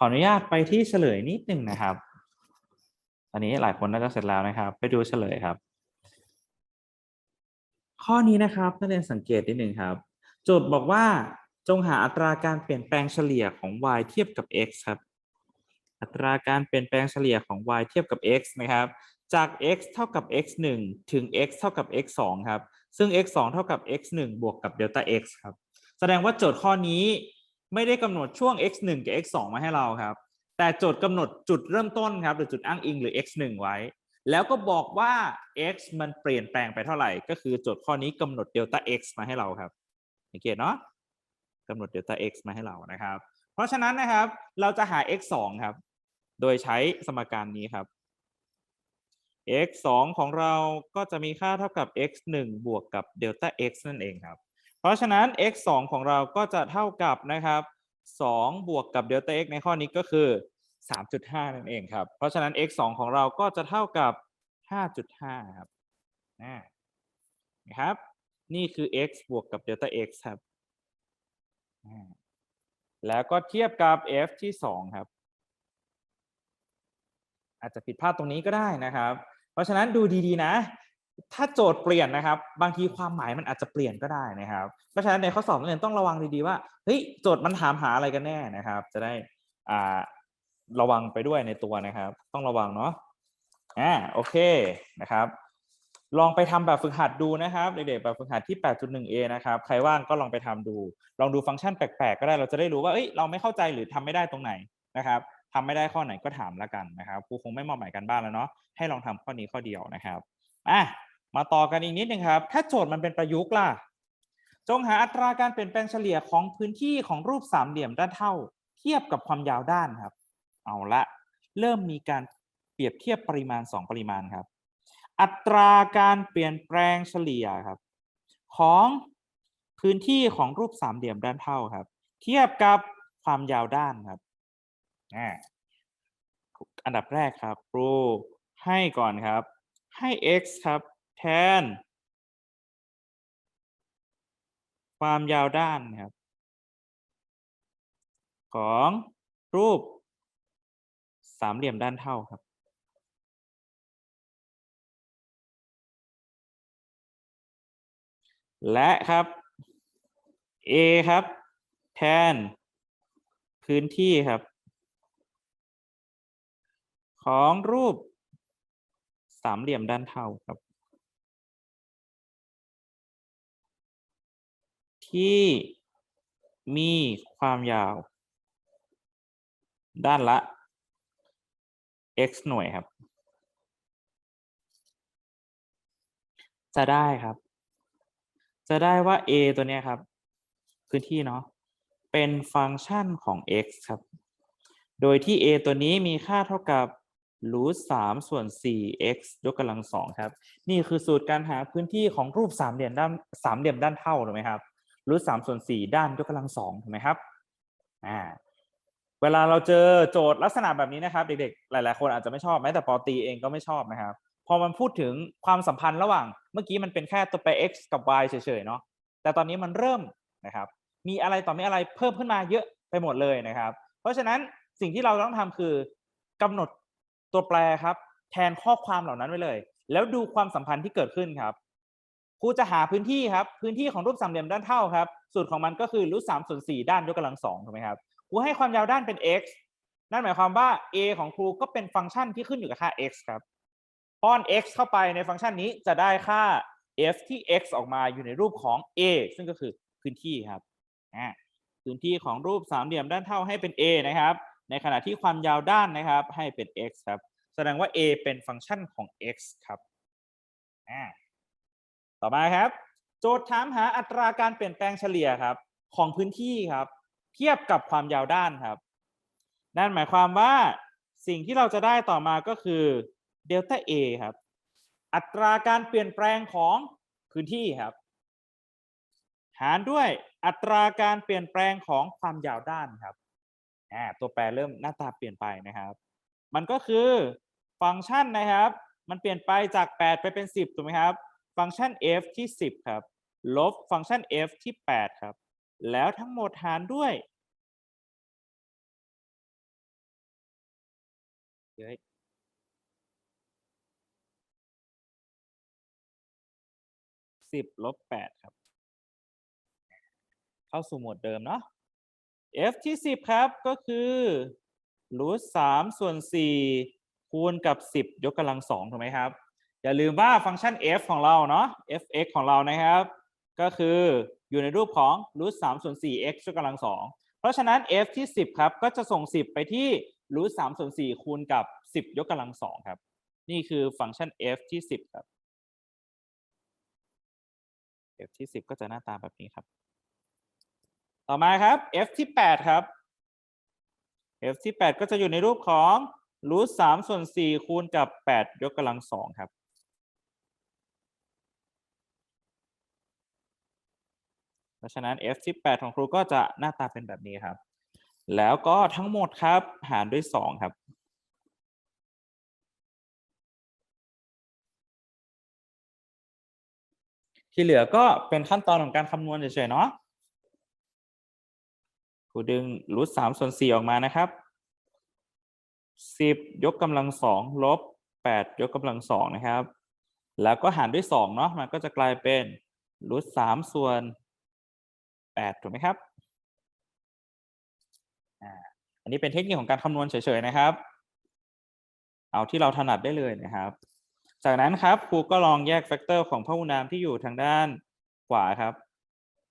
ขออนุญาตไปที่เฉลยนิดหนึ่งนะครับ อันนี้หลายคนน่าจะเสร็จแล้วนะครับ ไปดูเฉลยครับ ข้อนี้นะครับนักเรียนสังเกตนิดหนึ่งครับ โจทย์บอกว่าจงหาอัตราการเปลี่ยนแปลงเฉลี่ยของ y เทียบกับ x ครับ อัตราการเปลี่ยนแปลงเฉลี่ยของ y เทียบกับ x นะครับ จาก x เท่ากับ x 1 ถึง x เท่ากับ x 2 ครับ ซึ่ง x 2 เท่ากับ x 1 บวกกับเดลต้า x ครับ แสดงว่าโจทย์ข้อนี้ ไม่ได้กำหนดช่วง x 1กับ x 2มาให้เราครับ แต่โจทย์กำหนดจุดเริ่มต้นครับหรือจุดอ้างอิงหรือ x 1ไว้ แล้วก็บอกว่า x มันเปลี่ยนแปลงไปเท่าไหร่ ก็คือโจทย์ข้อนี้กำหนดเดลต้า x มาให้เราครับสังเกตเนาะกำหนดเดลต้า x มาให้เรานะครับ เพราะฉะนั้นนะครับ เราจะหา x 2ครับ โดยใช้สมการนี้ครับ x 2ของเราก็จะมีค่าเท่ากับ x 1บวกกับเดลต้า x นั่นเองครับ เพราะฉะนั้น x 2ของเราก็จะเท่ากับนะครับ2บวกกับเดลต้า x ในข้อนี้ก็คือ 3.5 นั่นเองครับ เพราะฉะนั้น x 2ของเราก็จะเท่ากับ 5.5 ครับนะครับ นี่คือ x บวกกับเดลต้า x ครับแล้วก็เทียบกับ f ที่ 2 ครับ อาจจะผิดพลาดตรงนี้ก็ได้นะครับ เพราะฉะนั้นดูดีๆนะ ถ้าโจทย์เปลี่ยนนะครับ บางทีความหมายมันอาจจะเปลี่ยนก็ได้นะครับ เพราะฉะนั้นในข้อสอบนักเรียนต้องระวังดีๆว่าเฮ้ยโจทย์มันถามหาอะไรกันแน่นะครับ จะได้อ่าระวังไปด้วยในตัวนะครับ ต้องระวังเนาะอ่าโอเคนะครับ ลองไปทำแบบฝึกหัดดูนะครับเด็กๆแบบฝึกหัดที่ 8.1a นะครับใครว่างก็ลองไปทำดู ลองดูฟังก์ชันแปลกๆก็ได้เราจะได้รู้ว่าเอ้ยเราไม่เข้าใจหรือทำไม่ได้ตรงไหนนะครับทำไม่ได้ข้อไหนก็ถามแล้วกันนะครับครูคงไม่มอบหมายกันบ้านแล้วเนาะให้ลองทำข้อนี้ข้อเดียวนะครับอะ มาต่อกันอีกนิดนึงครับ ถ้าโจทย์มันเป็นประยุกต์ล่ะ จงหาอัตราการเปลี่ยนแปลงเฉลี่ยของพื้นที่ของรูปสามเหลี่ยมด้านเท่า เทียบกับความยาวด้านครับ เอาละเริ่มมีการเปรียบเทียบปริมาณ 2 ปริมาณครับ อัตราการเปลี่ยนแปลงเฉลี่ยครับ ของพื้นที่ของรูปสามเหลี่ยมด้านเท่าครับ เทียบกับความยาวด้านครับอันดับแรกครับครูให้ก่อนครับ ให้ x ครับ แทน ความยาวด้านครับ ของรูป สามเหลี่ยมด้านเท่าครับ และครับ a ครับ แทน พื้นที่ครับ ของรูปสามเหลี่ยมด้านเท่าครับ ที่มีความยาว ด้านละ x หน่วยครับ จะได้ครับ จะได้ว่า a ตัวเนี้ยครับ พื้นที่เนาะเป็นฟังก์ชันของ x ครับ โดยที่ a ตัวนี้มีค่าเท่ากับรูทสามส่วนสี่ x ยกกำลังสองครับ นี่คือสูตรการหาพื้นที่ของรูปสามเหลี่ยมด้านสามเหลี่ยมด้านเท่าถูกไหมครับ รูทสามส่วนสี่ด้านยกกำลังสองถูกไหมครับอ่าเวลาเราเจอโจทย์ลักษณะแบบนี้นะครับ เด็กๆ หลาย ๆ คนอาจจะไม่ชอบแม้แต่ปอตีเองก็ไม่ชอบนะครับ พอมันพูดถึงความสัมพันธ์ระหว่าง เมื่อกี้มันเป็นแค่ตัวแปร x กับ y เฉยๆเนาะแต่ตอนนี้มันเริ่มนะครับ มีอะไรต่อมีอะไรเพิ่มขึ้นมาเยอะไปหมดเลยนะครับ เพราะฉะนั้นสิ่งที่เราต้องทำคือกำหนดตัวแปรครับ แทนข้อความเหล่านั้นไว้เลย แล้วดูความสัมพันธ์ที่เกิดขึ้นครับ ครูจะหาพื้นที่ครับพื้นที่ของรูปสามเหลี่ยมด้านเท่าครับสูตรของมันก็คือรูทสามส่วนสี่ด้านยกกำลังสองถูกไหมครับครูให้ความยาวด้านเป็น x นั่นหมายความว่า a ของครูก็เป็นฟังก์ชันที่ขึ้นอยู่กับค่า x ครับป้อน x เข้าไปในฟังก์ชันนี้จะได้ค่า f ที่ x ออกมาอยู่ในรูปของ a ซึ่งก็คือพื้นที่ครับอ่าพื้นที่ของรูปสามเหลี่ยมด้านเท่าให้เป็น a นะครับ ในขณะที่ความยาวด้านนะครับให้เป็น x ครับ แสดงว่า a เป็นฟังก์ชันของ x ครับอ่า ต่อมาครับ โจทย์ถามหาอัตราการเปลี่ยนแปลงเฉลี่ยครับ ของพื้นที่ครับ เทียบกับความยาวด้านครับ นั่นหมายความว่าสิ่งที่เราจะได้ต่อมาก็คือเดลต้า a ครับ อัตราการเปลี่ยนแปลงของพื้นที่ครับ หารด้วยอัตราการเปลี่ยนแปลงของความยาวด้านครับตัวแปรเริ่มหน้าตาเปลี่ยนไปนะครับ มันก็คือฟังก์ชันนะครับ มันเปลี่ยนไปจาก 8 ไปเป็น 10 ถูกไหมครับ ฟังก์ชัน f ที่ 10 ครับ ลบฟังก์ชัน f ที่ 8 ครับ แล้วทั้งหมดหารด้วยเย้ยสิบลบแปดครับ เข้าสู่หมวดเดิมเนาะ f ที่สิบครับก็คือรูทสามส่วนสี่คูณกับสิบยกกำลังสองถูกไหมครับ อย่าลืมว่าฟังก์ชัน f ของเราเนาะ f(x) ของเรานะครับ ก็คืออยู่ในรูปของรูทสามส่วนสี่ x ยกกำลังสองเพราะฉะนั้น f ที่สิบครับ ก็จะส่งสิบไปที่รูทสามส่วนสี่คูณกับสิบยกกำลังสองครับ นี่คือฟังก์ชัน f ที่สิบครับ f ที่สิบก็จะหน้าตาแบบนี้ครับ ต่อมาครับ f ที่แปดครับ f ที่แปดก็จะอยู่ในรูปของรูทสามส่วนสี่คูณกับแปดยกกำลังสองครับ เพราะฉะนั้น f ที่8ของครูก็จะหน้าตาเป็นแบบนี้ครับ แล้วก็ทั้งหมดครับหารด้วย 2 ครับที่เหลือก็เป็นขั้นตอนของการคำนวณเฉยๆเนาะครูดึงรูทสามส่วนสี่ออกมานะครับสิบยกกำลังสองลบแปดยกกำลังสองนะครับ แล้วก็หารด้วยสองเนาะมันก็จะกลายเป็นรูทสามส่วน แปดถูกไหมครับอันนี้เป็นเทคนิคของการคำนวณเฉยๆนะครับ เอาที่เราถนัดได้เลยนะครับ จากนั้นครับครูก็ลองแยกแฟกเตอร์ของพหุนามที่อยู่ทางด้านขวาครับ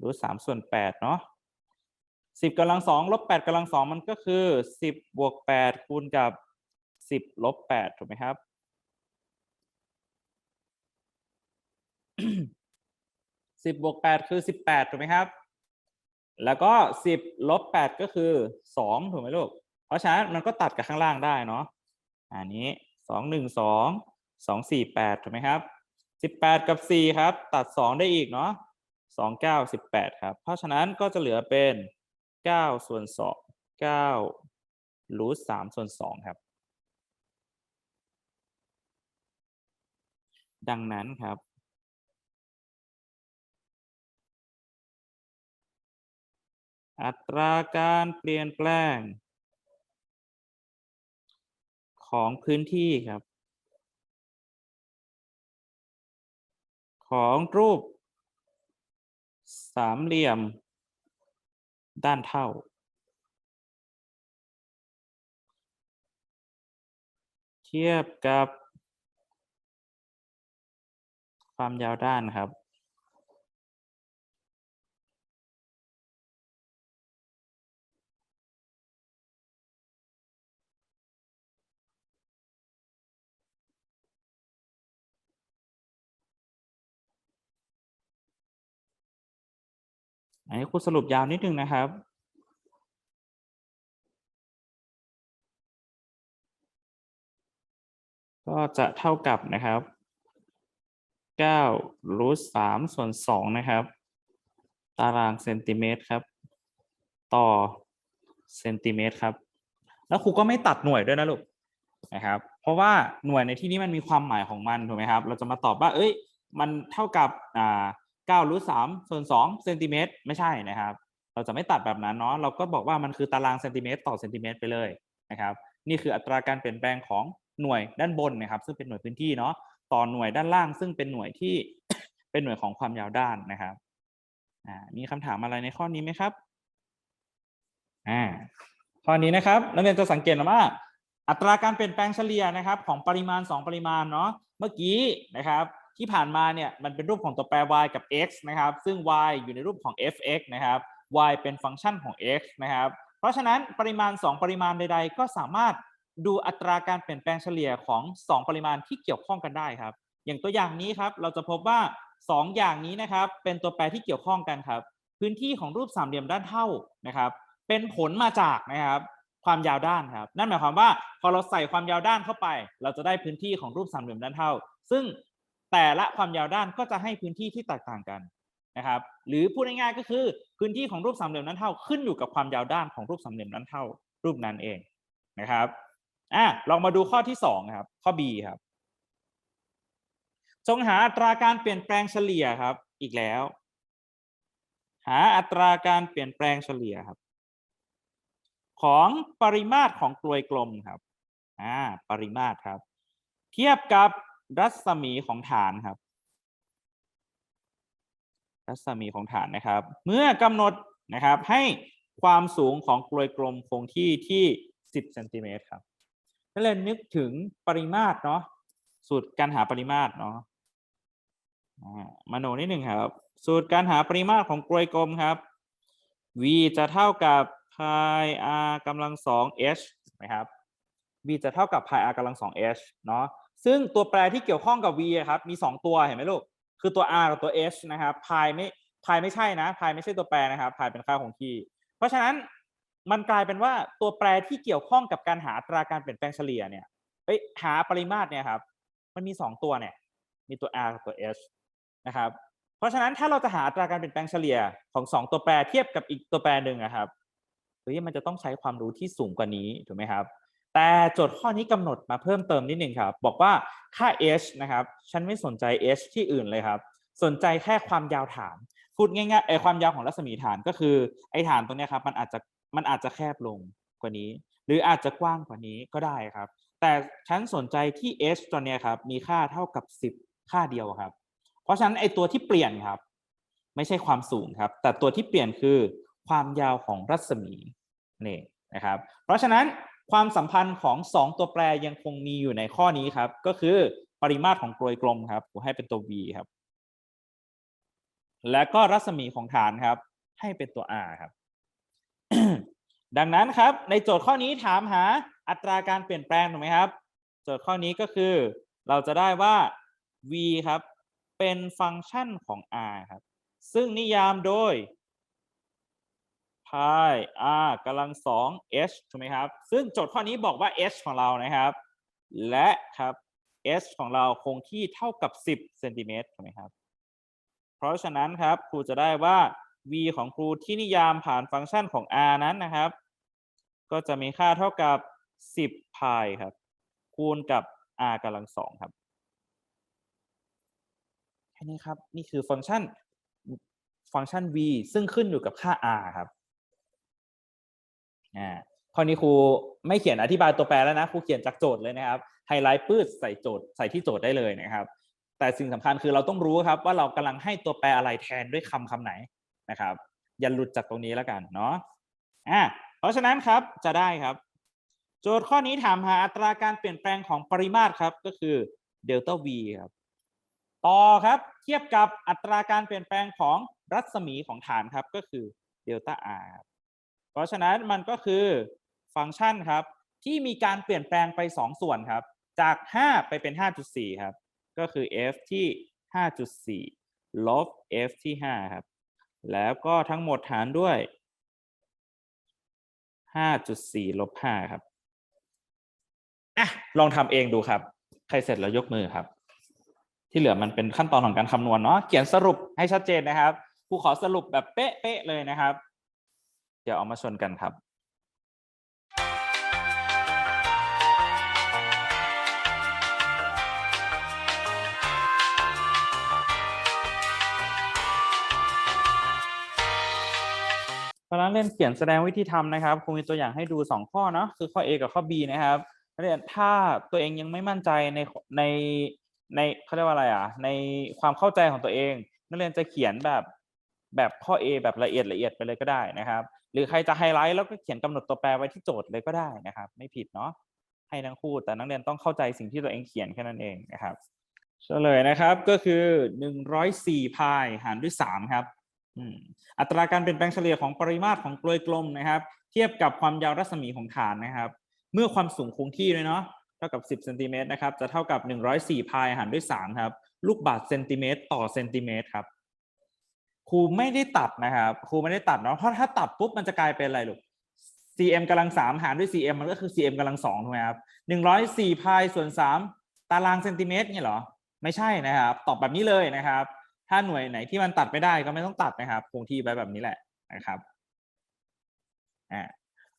รูทสามส่วนแปดเนาะสิบกำลังสองลบแปดกำลังสองมันก็คือสิบบวกแปดคูณกับสิบลบแปดถูกไหมครับ สิบบวกแปดคือสิบแปดถูกไหมครับ แล้วก็สิบลบแปดก็คือสองถูกไหมลูก เพราะฉะนั้นมันก็ตัดกับข้างล่างได้เนาะ อันนี้สองหนึ่งสองสองสี่แปดถูกไหมครับสิบแปดกับสี่ครับ ตัดสองได้อีกเนาะสองเก้าสิบแปดครับ เพราะฉะนั้นก็จะเหลือเป็นเก้าส่วนสองเก้ารูทสามส่วนสองครับ ดังนั้นครับ อัตราการเปลี่ยนแปลง ของพื้นที่ครับ ของรูป สามเหลี่ยม ด้านเท่า เทียบกับ ความยาวด้านครับ อันนี้ครูสรุปยาวนิดนึงนะครับ ก็จะเท่ากับนะครับเก้ารูทสามส่วนสองนะครับ ตารางเซนติเมตรครับ ต่อเซนติเมตรครับ แล้วครูก็ไม่ตัดหน่วยด้วยนะลูกนะครับ เพราะว่าหน่วยในที่นี้มันมีความหมายของมันถูกไหมครับ เราจะมาตอบว่า เอ้ย มันเท่ากับอ่า เก้ารูทสามส่วนสองเซนติเมตรไม่ใช่นะครับ เราจะไม่ตัดแบบนั้นเนาะเราก็บอกว่ามันคือตารางเซนติเมตรต่อเซนติเมตรไปเลยนะครับนี่คืออัตราการเปลี่ยนแปลงของหน่วยด้านบนนะครับ ซึ่งเป็นหน่วยพื้นที่เนาะต่อหน่วยด้านล่าง ซึ่งเป็นหน่วยที่เป็นหน่วยของความยาวด้านนะครับอ่ามีคำถามอะไรในข้อนี้ไหมครับอ่าข้อนี้นะครับนักเรียนจะสังเกตว่าอัตราการเปลี่ยนแปลงเฉลี่ยนะครับ ของปริมาณ 2 ปริมาณเนาะเมื่อกี้นะครับ ที่ผ่านมาเนี่ยมันเป็นรูปของตัวแปร y กับ x นะครับ ซึ่ง y อยู่ในรูปของ f(x) นะครับ y เป็นฟังก์ชันของ x นะครับ เพราะฉะนั้นปริมาณ 2 ปริมาณใด ๆ ก็สามารถดูอัตราการเปลี่ยนแปลงเฉลี่ยของ 2 ปริมาณที่เกี่ยวข้องกันได้ครับ อย่างตัวอย่างนี้ครับ เราจะพบว่า 2 อย่างนี้นะครับ เป็นตัวแปรที่เกี่ยวข้องกันครับ พื้นที่ของรูปสามเหลี่ยมด้านเท่านะครับ เป็นผลมาจากนะครับความยาวด้านครับ นั่นหมายความว่าพอเราใส่ความยาวด้านเข้าไป เราจะได้พื้นที่ของรูปสามเหลี่ยมด้านเท่า ซึ่ง แต่ละความยาวด้านก็จะให้พื้นที่ที่แตกต่างกันนะครับ หรือพูดง่ายๆก็คือพื้นที่ของรูปสามเหลี่ยมด้นเท่าขึ้นอยู่กับความยาวด้านของรูปสามเหลี่ยมด้นเท่ารูปนั้นเองนะครับอะลองมาดูข้อที่สองครับข้อ B ครับจงหาอัตราการเปลี่ยนแปลงเฉลี่ยครับ อีกแล้ว หาอัตราการเปลี่ยนแปลงเฉลี่ยครับ ของปริมาตรของกลวยกลมครับอ่าปริมาตรครับ เทียบกับ รัศมีของฐานครับ รัศมีของฐานนะครับ เมื่อกำหนดนะครับให้ความสูงของกลวยกลมคงที่ที่ 10เซนติเมตรครับก็เลยนึกถึงปริมาตรเนาะสูตรการหาปริมาตรเนาะมาโนนิดหนึ่งครับ สูตรการหาปริมาตรของกลวยกลมครับ v จะเท่ากับ pi r กำลังสอง h นะครับ v จะเท่ากับ pi r กำลังสอง h เนาะ ซึ่งตัวแปรที่เกี่ยวข้องกับ v ครับมีสองตัวเห็นไหมลูก คือตัว r กับตัว h นะครับ pi ไม่ pi ไม่ใช่นะ pi ไม่ใช่ตัวแปรนะครับ pi เป็นค่าคงที่ เพราะฉะนั้นมันกลายเป็นว่าตัวแปรที่เกี่ยวข้องกับการหาอัตราการเปลี่ยนแปลงเฉลี่ยเนี่ยเอ้ยหาปริมาตรเนี่ยครับ มันมีสองตัวเนี่ยมีตัว r กับตัว h นะครับ เพราะฉะนั้นถ้าเราจะหาอัตราการเปลี่ยนแปลงเฉลี่ยของสองตัวแปรเทียบกับอีกตัวแปรหนึ่งอะครับเฮ้ยมันจะต้องใช้ความรู้ที่สูงกว่านี้ถูกไหมครับ แต่โจทย์ข้อนี้กำหนดมาเพิ่มเติมนิดหนึ่งครับ บอกว่าค่า h นะครับ ฉันไม่สนใจ h ที่อื่นเลยครับ สนใจแค่ความยาวฐาน พูดง่ายๆไอความยาวของรัศมีฐานก็คือไอฐานตรงนี้ครับมันอาจจะมันอาจจะแคบลงกว่านี้ หรืออาจจะกว้างกว่านี้ก็ได้ครับ แต่ฉันสนใจที่ h ตัวนี้ครับมีค่าเท่ากับ 10 ค่าเดียวครับ เพราะฉะนั้นไอตัวที่เปลี่ยนครับ ไม่ใช่ความสูงครับ แต่ตัวที่เปลี่ยนคือความยาวของรัศมีนี่นะครับ เพราะฉะนั้น ความสัมพันธ์ของ 2 ตัวแปรยังคงมีอยู่ในข้อนี้ครับ ก็คือปริมาตรของกลวยกลมครับผมให้เป็นตัว v ครับ และก็รัศมีของฐานครับ ให้เป็นตัว r ครับ ดังนั้นครับในโจทย์ข้อนี้ถามหาอัตราการเปลี่ยนแปลงถูกไหมครับ โจทย์ข้อนี้ก็คือเราจะได้ว่า v ครับ เป็นฟังก์ชันของ r ครับ ซึ่งนิยามโดย pi r กำลังสอง h ถูกไหมครับ ซึ่งโจทย์ข้อนี้บอกว่า h ของเรานะครับ และครับ h ของเราคงที่เท่ากับ 10เซนติเมตรถูกไหมครับ เพราะฉะนั้นครับครูจะได้ว่า v ของครูที่นิยามผ่านฟังก์ชันของ r นั้นนะครับ ก็จะมีค่าเท่ากับ 10 pi ครับ คูณกับ r กำลังสองครับแค่นี้ครับ นี่คือฟังก์ชันฟังก์ชัน v ซึ่งขึ้นอยู่กับค่า r ครับ อ่าข้อนี้ครูไม่เขียนอธิบายตัวแปรแล้วนะครูเขียนจากโจทย์เลยนะครับไฮไลท์ปื้ดใส่โจทย์ใส่ที่โจทย์ได้เลยนะครับ แต่สิ่งสำคัญคือเราต้องรู้ครับว่าเรากำลังให้ตัวแปรอะไรแทนด้วยคำคำไหนนะครับ อย่าหลุดจากตรงนี้แล้วกันเนาะอ่าเพราะฉะนั้นครับจะได้ครับ โจทย์ข้อนี้ถามหาอัตราการเปลี่ยนแปลงของปริมาตรครับก็คือเดลต้า v ครับต่อครับเทียบกับอัตราการเปลี่ยนแปลงของรัศมีของฐานครับก็คือเดลต้า r ครับ เพราะฉะนั้นมันก็คือฟังก์ชันครับ ที่มีการเปลี่ยนแปลงไป 2 ส่วนครับ จาก 5 ไปเป็น 5.4 ครับ ก็คือ f ที่ 5.4 ลบ f ที่ 5 ครับ แล้วก็ทั้งหมดหารด้วย 5.4 ลบ 5 ครับอะลองทำเองดูครับ ใครเสร็จแล้วยกมือครับ ที่เหลือมันเป็นขั้นตอนของการคำนวณเนาะเขียนสรุปให้ชัดเจนนะครับครูขอสรุปแบบเป๊ะๆเลยนะครับ เดี๋ยวเอามาชนกันครับตอนนั้นเรียนเขียนแสดงวิธีทำนะครับครูมีตัวอย่างให้ดู 2 ข้อเนาะคือข้อ A กับข้อ B นะครับนักเรียนถ้าตัวเองยังไม่มั่นใจในในในเขาเรียกว่าอะไรอะในความเข้าใจของตัวเอง นักเรียนจะเขียนแบบ แบบข้อ A แบบละเอียดละเอียดไปเลยก็ได้นะครับ หรือใครจะไฮไลท์แล้วก็เขียนกำหนดตัวแปรไว้ที่โจทย์เลยก็ได้นะครับ ไม่ผิดเนาะให้ทั้งคู่แต่นักเรียนต้องเข้าใจสิ่งที่ตัวเองเขียนแค่นั้นเองนะครับเฉลยนะครับก็คือ104พายหารด้วย3ครับอัตราการเปลี่ยนแปลงเฉลี่ยของปริมาตรของกลวยกลมนะครับ เทียบกับความยาวรัศมีของฐานนะครับ เมื่อความสูงคงที่เลยเนาะเท่ากับ 10เซนติเมตรนะครับจะเท่ากับ 104พายหารด้วย3ครับลูกบาศก์เซนติเมตรต่อเซนติเมตรครับ ครูไม่ได้ตัดนะครับครูไม่ได้ตัดเนาะเพราะถ้าตัดปุ๊บมันจะกลายเป็นอะไรลูก cm กำลัง3หารด้วย cm มันก็คือ cm กำลัง2ถูกไหมครับ104พายส่วน3ตารางเซนติเมตรเนี่ยเหรอ ไม่ใช่นะครับ ตอบแบบนี้เลยนะครับ ถ้าหน่วยไหนที่มันตัดไม่ได้ก็ไม่ต้องตัดนะครับคงที่ไว้แบบนี้แหละนะครับอ่า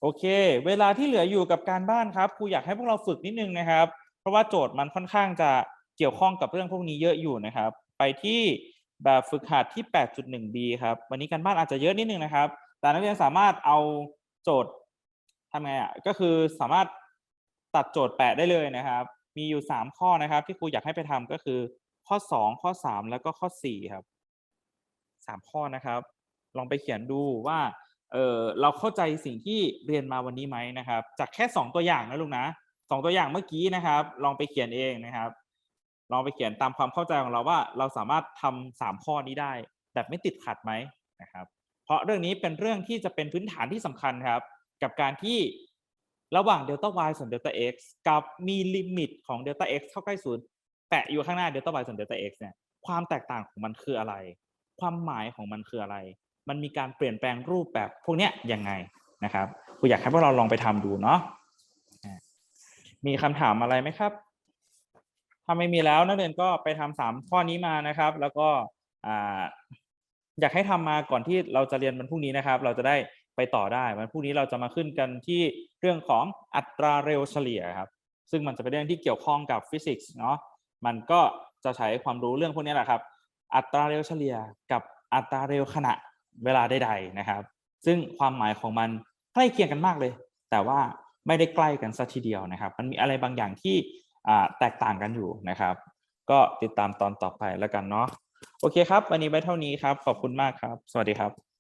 โอเค เวลาที่เหลืออยู่กับการบ้านครับครูอยากให้พวกเราฝึกนิดนึงนะครับ เพราะว่าโจทย์มันค่อนข้างจะเกี่ยวข้องกับเรื่องพวกนี้เยอะอยู่นะครับ ไปที่ แบบฝึกหัดที่ 8.1b ครับ วันนี้การบ้านอาจจะเยอะนิดนึงนะครับ แต่นักเรียนสามารถเอาโจทย์ทำไงอะ ก็คือสามารถตัดโจทย์แปะได้เลยนะครับ มีอยู่สามข้อนะครับ ที่ครูอยากให้ไปทำก็คือ ข้อสองข้อสามแล้วก็ข้อสี่ครับสามข้อนะครับ ลองไปเขียนดูว่า เออเราเข้าใจสิ่งที่เรียนมาวันนี้ไหมนะครับ จากแค่สองตัวอย่างนะลูกนะสองตัวอย่างเมื่อกี้นะครับ ลองไปเขียนเองนะครับ ลองไปเขียนตามความเข้าใจของเราว่า เราสามารถทำสามข้อนี้ได้ แบบไม่ติดขัดไหมนะครับเพราะเรื่องนี้เป็นเรื่องที่จะเป็นพื้นฐานที่สำคัญครับ กับการที่ระหว่างเดลต้า y ส่วนเดลต้า x กับมีลิมิตของเดลต้า x เข้าใกล้ศูนย์แปะอยู่ข้างหน้าเดลต้า y ส่วนเดลต้า x เนี่ยความแตกต่างของมันคืออะไร ความหมายของมันคืออะไร มันมีการเปลี่ยนแปลงรูปแบบพวกเนี้ยยังไงนะครับกูอยากให้พวกเราลองไปทำดูเนาะมีคำถามอะไรไหมครับ ถ้าไม่มีแล้วนักเรียนก็ไปทำสามข้อนี้มานะครับ แล้วก็ออยากให้ทำมาก่อนที่เราจะเรียนวันพรุ่งนี้นะครับ เราจะได้ไปต่อได้วันพรุ่งนี้เราจะมาขึ้นกันที่เรื่องของอัตราเร็วเฉลี่ยครับ ซึ่งมันจะเป็นเรื่องที่เกี่ยวข้องกับฟิสิกส์เนาะมันก็จะใช้ความรู้เรื่องพวกนี้แหละครับ อัตราเร็วเฉลี่ยกับอัตราเร็วขณะเวลาใดๆนะครับ ซึ่งความหมายของมันใกล้เคียงกันมากเลย แต่ว่าไม่ได้ใกล้กันสัทีเดียวนะครับ มันมีอะไรบางอย่างที่ แตกต่างกันอยู่นะครับ ก็ติดตามตอนต่อไปแล้วกันเนาะโอเคครับ วันนี้ไว้เท่านี้ครับ ขอบคุณมากครับ สวัสดีครับ